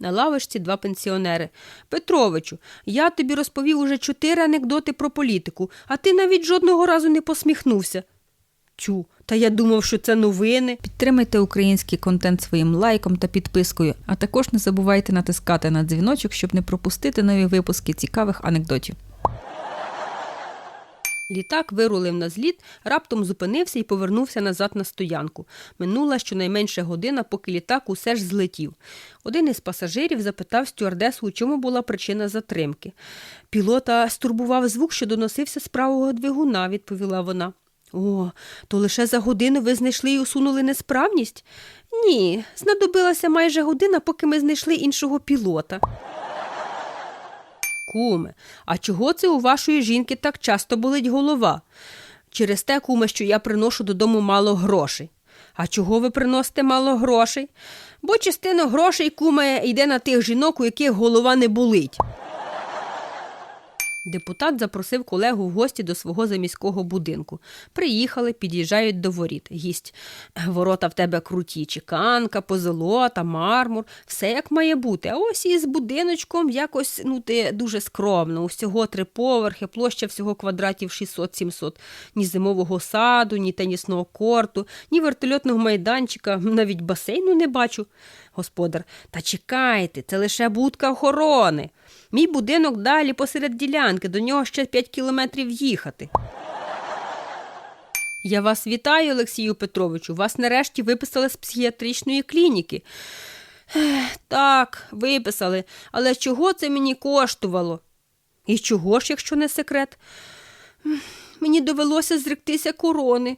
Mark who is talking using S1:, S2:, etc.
S1: На лавочці два пенсіонери. Петровичу, я тобі розповів уже чотири анекдоти про політику, а ти навіть жодного разу не посміхнувся. Тю, та я думав, що це новини.
S2: Підтримайте український контент своїм лайком та підпискою, а також не забувайте натискати на дзвіночок, щоб не пропустити нові випуски цікавих анекдотів.
S1: Літак вирулив на зліт, раптом зупинився і повернувся назад на стоянку. Минула щонайменше година, поки літак усе ж злетів. Один із пасажирів запитав стюардесу, у чому була причина затримки. Пілота стурбував звук, що доносився з правого двигуна, відповіла вона. О, то лише за годину ви знайшли і усунули несправність? Ні, знадобилася майже година, поки ми знайшли іншого пілота. Куме, а чого це у вашої жінки так часто болить голова? Через те, куме, що я приношу додому мало грошей. А чого ви приносите мало грошей? Бо частина грошей, куме, йде на тих жінок, у яких голова не болить. Депутат запросив колегу в гості до свого заміського будинку. Приїхали, під'їжджають до воріт. Гість. Ворота в тебе круті, чеканка, позолота, мармур, все як має бути. А ось із будиночком якось ну, ти дуже скромно. Усього три поверхи, площа всього квадратів 600-700. Ні зимового саду, ні тенісного корту, ні вертольотного майданчика, навіть басейну не бачу. Господар, та чекайте, це лише будка охорони. Мій будинок далі посеред ділянки, до нього ще 5 кілометрів їхати. Я вас вітаю, Олексію Петровичу. Вас нарешті виписали з психіатричної клініки. Так, виписали, але чого це мені коштувало? І чого ж, якщо не секрет? Мені довелося зректися корони.